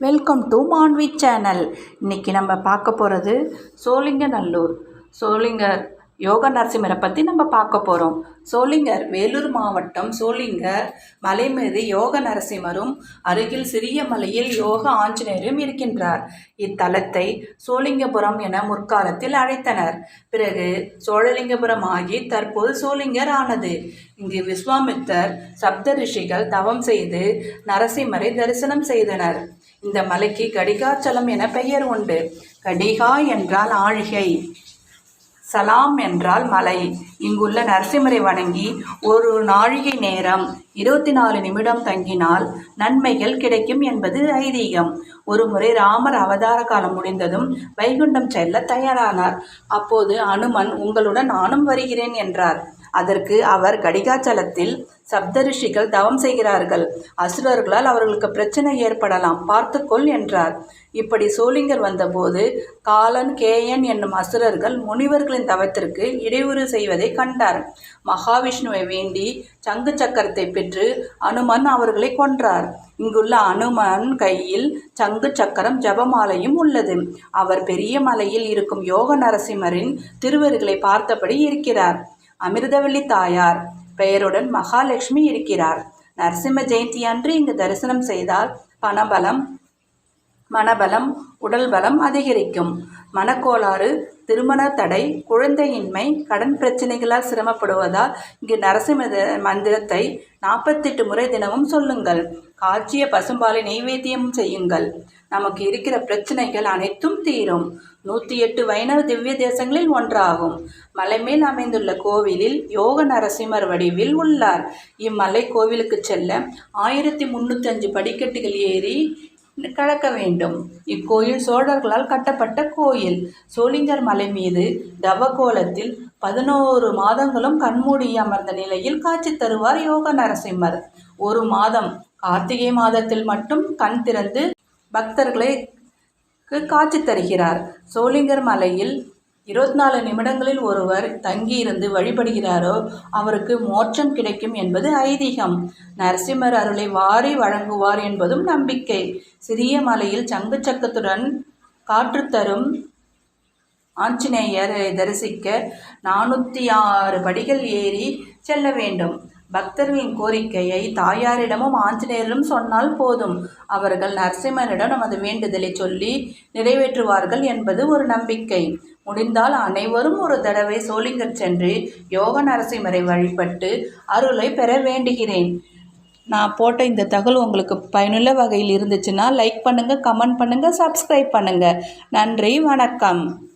Welcome to Manvi channel இன்றைக்கி நம்ம பார்க்க போகிறது சோழிங்கநல்லூர். சோழிங்கர் யோக நரசிம்மரை பற்றி நம்ம பார்க்க போகிறோம் சோளிங்கர் வேலூர் மாவட்டம் சோளிங்கர் மலை மீது யோக நரசிம்மரும் அருகில் சிறிய மலையில் யோக ஆஞ்சநேயரும் இருக்கின்றார். இத்தலத்தை சோளிங்கபுரம் என முற்காலத்தில் அழைத்தனர். பிறகு சோழலிங்கபுரம் ஆகி தற்போது சோளிங்கர் ஆனது. இங்கு விஸ்வாமித்தர் சப்த ரிஷிகள் தவம் செய்து நரசிம்மரை தரிசனம் செய்தனர். இந்த மலைக்கு கடிகாச்சலம் என பெயர் உண்டு. கடிகா என்றால் ஆழிகை. சலாம் என்றால் மலை. இங்குள்ள நரசிம்மரை வணங்கி ஒரு நாழிகை நேரம் இருபத்தி நாலு நிமிடம் தங்கினால் நன்மைகள் கிடைக்கும் என்பது ஐதீகம். ஒருமுறை ராமர் அவதார காலம் முடிந்ததும் வைகுண்டம் செல்ல தயாரானார். அப்போது அனுமன் உங்களுடன் நானும் வருகிறேன் என்றார். அதற்கு அவர் கடிகாச்சலத்தில் சப்தரிஷிகள் தவம் செய்கிறார்கள். அசுரர்களால் அவர்களுக்கு பிரச்சனை ஏற்படலாம். பார்த்துக்கொள் என்றார். இப்படி சோளிங்கர் வந்தபோது காலன் கேயன் என்னும் அசுரர்கள் முனிவர்களின் தவத்திற்கு இடையூறு செய்வதை கண்டார். மகாவிஷ்ணுவை வேண்டி சங்கு சக்கரத்தை பெற்று அனுமன் அவர்களை கொன்றார். இங்குள்ள அனுமன் கையில் சங்கு சக்கரம் ஜபமாலையும் உள்ளது. அவர் பெரிய மலையில் இருக்கும் யோக நரசிம்மரின் திருவருகளை பார்த்தபடி இருக்கிறார். அமிர்தவள்ளி தாயார். பெயருடன் மகாலட்சுமி இருக்கிறார். நரசிம்ம ஜெயந்தி அன்று இங்கு தரிசனம் செய்தால் பணபலம் மனபலம் உடல் பலம் அதிகரிக்கும். மனக்கோளாறு திருமண தடை குழந்தையின்மை கடன் பிரச்சனைகளால் சிரமப்படுவதால் இங்கு நரசிம்ம மந்திரத்தை நாற்பத்தெட்டு முறை தினமும் சொல்லுங்கள். காய்ச்சிய பசும்பாலை நெய்வேத்தியம் செய்யுங்கள். நமக்கு இருக்கிற பிரச்சனைகள் அனைத்தும் தீரும். நூற்றி எட்டு வைணவ திவ்ய தேசங்களில் ஒன்றாகும். மலை மேல் அமைந்துள்ள கோவிலில் யோக நரசிம்மர் வடிவில் உள்ளார். இம்மலை கோவிலுக்கு செல்ல ஆயிரத்தி முந்நூற்றி அஞ்சு படிக்கட்டுகள் ஏறி கடக்க வேண்டும். இக்கோயில் சோழர்களால் கட்டப்பட்ட கோயில். சோளிங்கர் மலை மீது தவகோலத்தில் பதினோரு மாதங்களும் கண்மூடி அமர்ந்த நிலையில் காட்சி தருவார் யோக நரசிம்மர். ஒரு மாதம் கார்த்திகை மாதத்தில் மட்டும் கண் திறந்து பக்தர்களை காட்சி தருகிறார். சோளிங்கர் மலையில் இருபத்தி நாலு நிமிடங்களில் ஒருவர் தங்கியிருந்து வழிபடுகிறாரோ அவருக்கு மோட்சம் கிடைக்கும் என்பது ஐதீகம். நரசிம்மர் அருளை வாரி வழங்குவார் என்பதும் நம்பிக்கை. சிறிய மலையில் சங்கு சக்கத்துடன் காற்று தரும் ஆஞ்சநேயரை தரிசிக்க நானூற்றி ஆறு படிகள் ஏறி செல்ல வேண்டும். பக்தர்களின் கோரிக்கையை தாயாரிடமும் ஆஞ்சநேயரிடம் சொன்னால் போதும். அவர்கள் நரசிம்மனிடம் நமது வேண்டுதலை சொல்லி நிறைவேற்றுவார்கள் என்பது ஒரு நம்பிக்கை. முடிந்தால் அனைவரும் ஒரு தடவை சோளிங்கர் சென்று யோக நரசிம்மரை வழிபட்டு அருளை பெற வேண்டுகிறேன். நான் போட்ட இந்த தகவல் உங்களுக்கு பயனுள்ள வகையில் இருந்துச்சுன்னா லைக் பண்ணுங்கள் கமெண்ட் பண்ணுங்கள் சப்ஸ்கிரைப் பண்ணுங்கள் நன்றி வணக்கம்.